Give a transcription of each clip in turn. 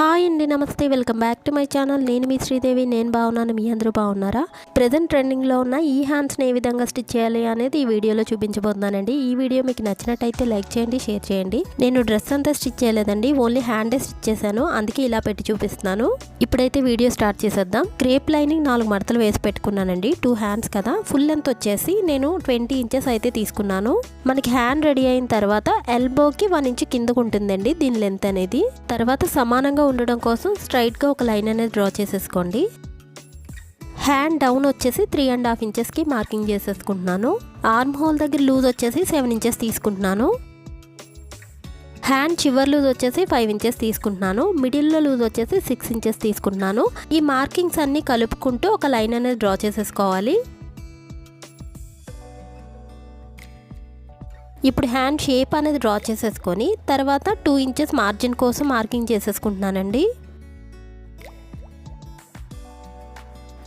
Hi అండి నమస్తే. Welcome back to my channel. నేను మీ శ్రీదేవి. నేను బాగున్నాను. మీ అందరూ బాగున్నారా? ప్రజెంట్ ట్రెండింగ్లో ఉన్న ఈ హ్యాండ్స్ని ఏ విధంగా స్టిచ్ చేయాలి అనేది ఈ వీడియోలో చూపించబోతున్నానండి. ఈ వీడియో మీకు నచ్చినట్టయితే లైక్ చేయండి షేర్ చేయండి. నేను డ్రెస్ అంతా స్టిచ్ చేయలేదండి. ఓన్లీ హ్యాండే స్టిచ్ చేశాను. అందుకే ఇలా పెట్టి చూపిస్తున్నాను. ఇప్పుడైతే వీడియో స్టార్ట్ చేసేద్దాం. క్రేప్ లైనింగ్ నాలుగు మడతలు వేసి పెట్టుకున్నానండి. టూ హ్యాండ్స్ కదా. ఫుల్ లెంత్ వచ్చేసి నేను ట్వంటీ ఇంచెస్ అయితే తీసుకున్నాను. మనకి హ్యాండ్ రెడీ అయిన తర్వాత ఎల్బోకి వన్ ఇంచ్ కిందకు ఉంటుందండి దీని లెంత్ అనేది. తర్వాత సమానంగా ఉండడం కోసం స్ట్రైట్గా ఒక లైన్ అనేది డ్రా చేసేసుకోండి. హ్యాండ్ డౌన్ వచ్చేసి త్రీ అండ్ హాఫ్ ఇంచెస్కి మార్కింగ్ చేసేసుకుంటున్నాను. ఆర్మ్ హోల్ దగ్గర లూజ్ వచ్చేసి సెవెన్ ఇంచెస్ తీసుకుంటున్నాను. హ్యాండ్ చివర్ లూజ్ వచ్చేసి ఫైవ్ ఇంచెస్ తీసుకుంటున్నాను. మిడిల్లో లూజ్ వచ్చేసి సిక్స్ ఇంచెస్ తీసుకుంటున్నాను. ఈ మార్కింగ్స్ అన్నీ కలుపుకుంటూ ఒక లైన్ అనేది డ్రా చేసేసుకోవాలి. ఇప్పుడు హ్యాండ్ షేప్ అనేది డ్రా చేసేసుకొని తర్వాత టూ ఇంచెస్ మార్జిన్ కోసం మార్కింగ్ చేసేసుకుంటున్నానండి.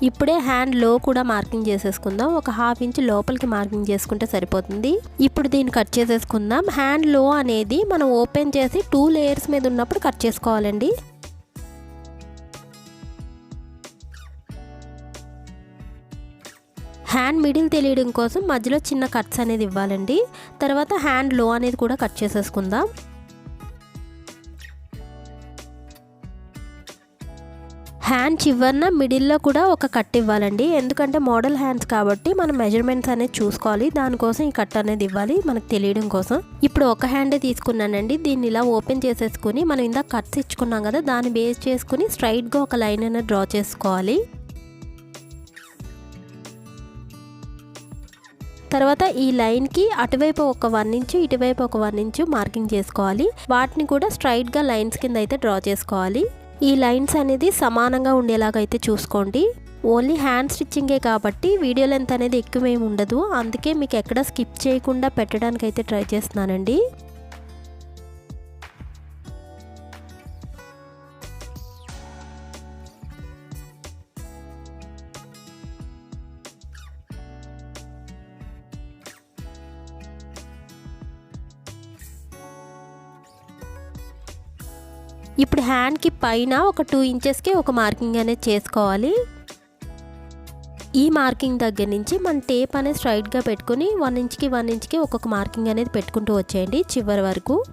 ఇప్పుడే హ్యాండ్లో కూడా మార్కింగ్ చేసేసుకుందాం. ఒక హాఫ్ ఇంచ్ లోపలికి మార్కింగ్ చేసుకుంటే సరిపోతుంది. ఇప్పుడు దీన్ని కట్ చేసేసుకుందాం. హ్యాండ్లో అనేది మనం ఓపెన్ చేసి టూ లేయర్స్ మీద ఉన్నప్పుడు కట్ చేసుకోవాలండి. హ్యాండ్ మిడిల్ తెలియడం కోసం మధ్యలో చిన్న కట్స్ అనేది ఇవ్వాలండి. తర్వాత హ్యాండ్లో అనేది కూడా కట్ చేసేసుకుందాం. హ్యాండ్ చివరన మిడిల్లో కూడా ఒక కట్ ఇవ్వాలండి. ఎందుకంటే మోడల్ హ్యాండ్స్ కాబట్టి మనం మెజర్మెంట్స్ అనేది చూసుకోవాలి. దానికోసం ఈ కట్ అనేది ఇవ్వాలి మనకు తెలియడం కోసం. ఇప్పుడు ఒక హ్యాండే తీసుకున్నానండి. దీన్ని ఇలా ఓపెన్ చేసేసుకుని మనం ఇందాక కట్స్ ఇచ్చుకున్నాం కదా దాన్ని బేస్ చేసుకుని స్ట్రైట్గా ఒక లైన్ అనేది డ్రా చేసుకోవాలి. తర్వాత ఈ లైన్కి అటువైపు ఒక వన్ ఇంచు ఇటువైపు ఒక వన్ ఇంచు మార్కింగ్ చేసుకోవాలి. వాటిని కూడా స్ట్రైట్గా లైన్స్ కింద అయితే డ్రా చేసుకోవాలి. ఈ లైన్స్ అనేది సమానంగా ఉండేలాగా అయితే చూసుకోండి. ఓన్లీ హ్యాండ్ స్టిచ్చింగే కాబట్టి వీడియో లెంత్ అనేది ఎక్కువేమి ఉండదు. అందుకే మీకు ఎక్కడ స్కిప్ చేయకుండా పెట్టడానికి అయితే ట్రై చేస్తున్నానండి. ఇప్పుడు హ్యాండ్కి పైన ఒక టూ ఇంచెస్కి ఒక మార్కింగ్ అనేది చేసుకోవాలి. ఈ మార్కింగ్ దగ్గర నుంచి మన టేప్ అనేది స్ట్రైట్గా పెట్టుకుని వన్ ఇంచ్కి వన్ ఇంచ్కి ఒక్కొక్క మార్కింగ్ అనేది పెట్టుకుంటూ వచ్చేయండి చివరి వరకు.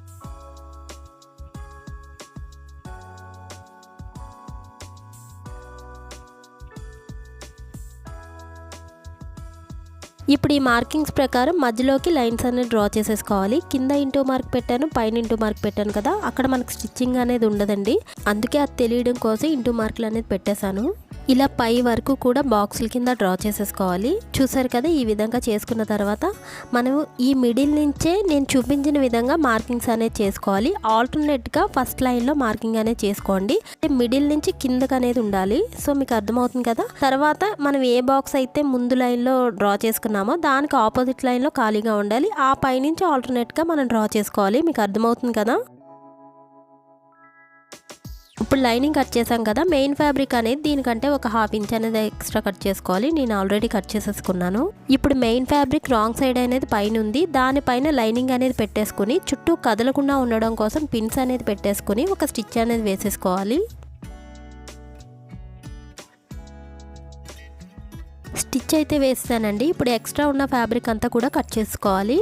ఇప్పుడు ఈ మార్కింగ్స్ ప్రకారం మధ్యలోకి లైన్స్ అనేది డ్రా చేసేసుకోవాలి. కింద ఇంటూ మార్క్ పెట్టాను పైన ఇంటూ మార్క్ పెట్టాను కదా. అక్కడ మనకు స్టిచ్చింగ్ అనేది ఉండదండి. అందుకే అది తెలియడం కోసం ఇంటూ మార్కులు అనేది పెట్టేశాను. ఇలా పై వరకు కూడా బాక్సుల కింద డ్రా చేసేసుకోవాలి. చూసారు కదా ఈ విధంగా చేసుకున్న తర్వాత మనం ఈ మిడిల్ నుంచే నేను చూపించిన విధంగా మార్కింగ్స్ అనేది చేసుకోవాలి. ఆల్టర్నేట్గా ఫస్ట్ లైన్లో మార్కింగ్ అనేది చేసుకోండి. మిడిల్ నుంచి కిందకు అనేది ఉండాలి. సో మీకు అర్థమవుతుంది కదా? తర్వాత మనం ఏ బాక్స్ అయితే ముందు లైన్లో డ్రా చేసుకున్నామో దానికి ఆపోజిట్ లైన్లో ఖాళీగా ఉండాలి. ఆ పైనుంచి ఆల్టర్నేట్గా మనం డ్రా చేసుకోవాలి. మీకు అర్థమవుతుంది కదా? ఇప్పుడు లైనింగ్ కట్ చేసాం కదా మెయిన్ ఫ్యాబ్రిక్ అనేది దీనికంటే ఒక హాఫ్ ఇంచ్ అనేది ఎక్స్ట్రా కట్ చేసుకోవాలి. నేను ఆల్రెడీ కట్ చేసేసుకున్నాను. ఇప్పుడు మెయిన్ ఫ్యాబ్రిక్ రాంగ్ సైడ్ అనేది పైన ఉంది. దానిపైన లైనింగ్ అనేది పెట్టేసుకుని చుట్టూ కదలకుండా ఉండడం కోసం పిన్స్ అనేది పెట్టేసుకుని ఒక స్టిచ్ అనేది వేసేసుకోవాలి. స్టిచ్ అయితే వేస్తానండి. ఇప్పుడు ఎక్స్ట్రా ఉన్న ఫ్యాబ్రిక్ అంతా కూడా కట్ చేసుకోవాలి.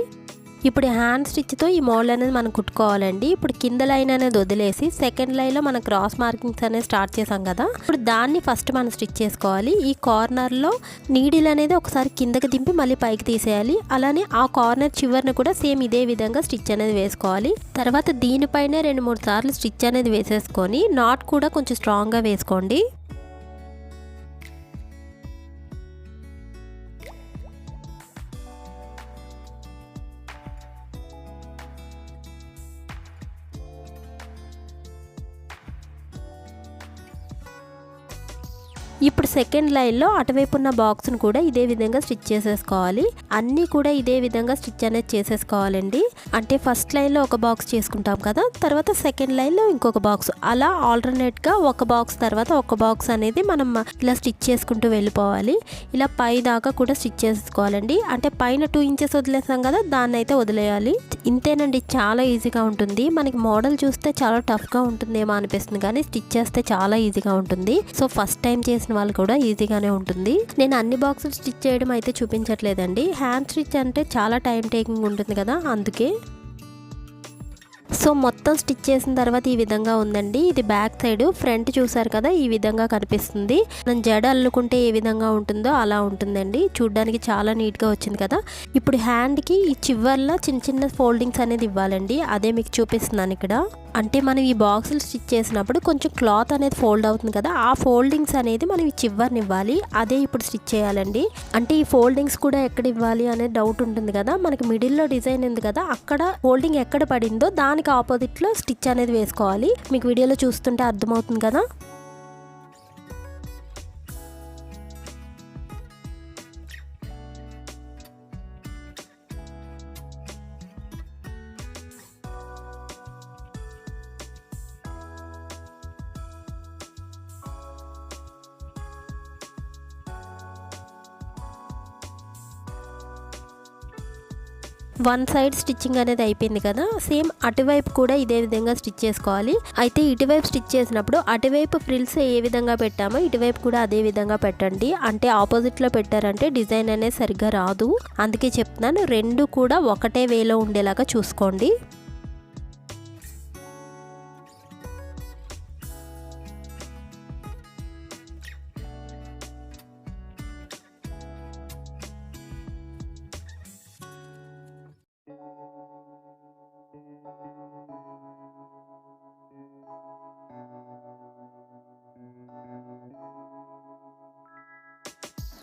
ఇప్పుడు హ్యాండ్ స్టిచ్తో ఈ మోడల్ అనేది మనం కుట్టుకోవాలండి. ఇప్పుడు కింద లైన్ అనేది వదిలేసి సెకండ్ లైన్లో మనం క్రాస్ మార్కింగ్స్ అనేది స్టార్ట్ చేసాం కదా. ఇప్పుడు దాన్ని ఫస్ట్ మనం స్టిచ్ చేసుకోవాలి. ఈ కార్నర్లో నీడిల్ అనేది ఒకసారి కిందకి దింపి మళ్ళీ పైకి తీసేయాలి. అలానే ఆ కార్నర్ చివరిని కూడా సేమ్ ఇదే విధంగా స్టిచ్ అనేది వేసుకోవాలి. తర్వాత దీనిపైనే రెండు మూడు సార్లు స్టిచ్ అనేది వేసేసుకొని నాట్ కూడా కొంచెం స్ట్రాంగ్గా వేసుకోండి. ఇప్పుడు సెకండ్ లైన్లో అటువైపు ఉన్న బాక్స్ను కూడా ఇదే విధంగా స్టిచ్ చేసేసుకోవాలి. అన్నీ కూడా ఇదే విధంగా స్టిచ్ అనేది చేసేసుకోవాలండి. అంటే ఫస్ట్ లైన్లో ఒక బాక్స్ చేసుకుంటాం కదా తర్వాత సెకండ్ లైన్లో ఇంకొక బాక్స్ అలా ఆల్టర్నేట్గా ఒక బాక్స్ తర్వాత ఒక బాక్స్ అనేది మనం ఇలా స్టిచ్ చేసుకుంటూ వెళ్ళిపోవాలి. ఇలా పై దాకా కూడా స్టిచ్ చేసుకోవాలండి అంటే పైన టూ ఇంచెస్ వదిలేసాం కదా దాన్ని అయితే వదిలేయాలి. ఇంతేనండి చాలా ఈజీగా ఉంటుంది. మనకి మోడల్ చూస్తే చాలా టఫ్గా ఉంటుందేమో అనిపిస్తుంది కానీ స్టిచ్ చేస్తే చాలా ఈజీగా ఉంటుంది. సో ఫస్ట్ టైం చేసిన వాళ్ళు కూడా ఈజీగానే ఉంటుంది. నేను అన్ని బాక్సులు స్టిచ్ చేయడం అయితే చూపించట్లేదండి. హ్యాండ్ స్టిచ్ అంటే చాలా టైం టేకింగ్ ఉంటుంది కదా అందుకే. సో మొత్తం స్టిచ్ చేసిన తర్వాత ఈ విధంగా ఉందండి. ఇది బ్యాక్ సైడ్ ఫ్రంట్ చూసారు కదా ఈ విధంగా కనిపిస్తుంది. మనం జడ అల్లుకుంటే ఏ విధంగా ఉంటుందో అలా ఉంటుందండి. చూడ్డానికి చాలా నీట్గా వచ్చింది కదా. ఇప్పుడు హ్యాండ్కి ఈ చివర్లో చిన్న చిన్న ఫోల్డింగ్స్ అనేది ఇవ్వాలండి. అదే మీకు చూపిస్తున్నాను ఇక్కడ. అంటే మనం ఈ బాక్సులు స్టిచ్ చేసినప్పుడు కొంచెం క్లాత్ అనేది ఫోల్డ్ అవుతుంది కదా ఆ ఫోల్డింగ్స్ అనేది మనం ఈ ఇవ్వాలి అదే ఇప్పుడు స్టిచ్ చేయాలండి. అంటే ఈ ఫోల్డింగ్స్ కూడా ఎక్కడ ఇవ్వాలి అనే డౌట్ ఉంటుంది కదా మనకి మిడిల్లో డిజైన్ ఉంది కదా అక్కడ ఫోల్డింగ్ ఎక్కడ పడిందో దానికి ఆపోజిట్లో స్టిచ్ అనేది వేసుకోవాలి. మీకు వీడియోలో చూస్తుంటే అర్థమవుతుంది కదా? వన్ సైడ్ స్టిచ్చింగ్ అనేది అయిపోయింది కదా. సేమ్ అటువైపు కూడా ఇదే విధంగా స్టిచ్ చేసుకోవాలి. అయితే ఇటువైపు స్టిచ్ చేసినప్పుడు అటువైపు ఫ్రిల్స్ ఏ విధంగా పెట్టామో ఇటువైపు కూడా అదే విధంగా పెట్టండి. అంటే ఆపోజిట్లో పెట్టారంటే డిజైన్ అనేది సరిగ్గా రాదు. అందుకే చెప్తున్నాను రెండు కూడా ఒకటే వేలో ఉండేలాగా చూసుకోండి.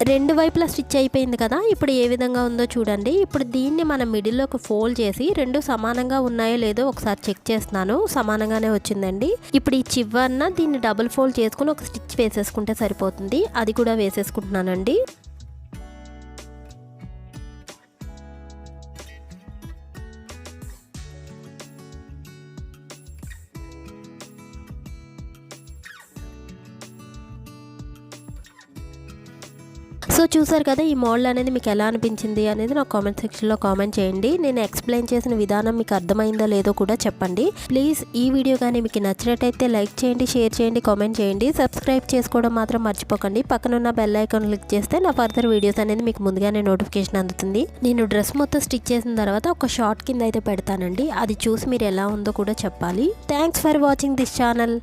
రెండు వైపులా స్టిచ్ అయిపోయింది కదా ఇప్పుడు ఏ విధంగా ఉందో చూడండి. ఇప్పుడు దీన్ని మనం మిడిల్లోకి ఫోల్డ్ చేసి రెండు సమానంగా ఉన్నాయో లేదో ఒకసారి చెక్ చేస్తున్నాను. సమానంగానే వచ్చిందండి. ఇప్పుడు ఈ చివరన దీన్ని డబుల్ ఫోల్డ్ చేసుకుని ఒక స్టిచ్ వేసేసుకుంటే సరిపోతుంది. అది కూడా వేసేసుకుంటున్నానండి. సో చూసారు కదా ఈ మోడల్ అనేది మీకు ఎలా అనిపించింది అనేది నాకు కామెంట్ సెక్షన్లో కామెంట్ చేయండి. నేను ఎక్స్ప్లెయిన్ చేసిన విధానం మీకు అర్థమైందో లేదో కూడా చెప్పండి. ప్లీజ్ ఈ వీడియో కానీ మీకు నచ్చినట్టయితే లైక్ చేయండి షేర్ చేయండి కామెంట్ చేయండి. సబ్స్క్రైబ్ చేసుకోవడం మాత్రం మర్చిపోకండి. పక్కనున్న బెల్ ఐకాన్ క్లిక్ చేస్తే నా ఫర్దర్ వీడియోస్ అనేది మీకు ముందుగానే నోటిఫికేషన్ అందుతుంది. నేను డ్రెస్ మొత్తం స్టిచ్ చేసిన తర్వాత ఒక షార్ట్ కింద అయితే పెడతానండి. అది చూసి మీరు ఎలా ఉందో కూడా చెప్పాలి. Thanks for watching this channel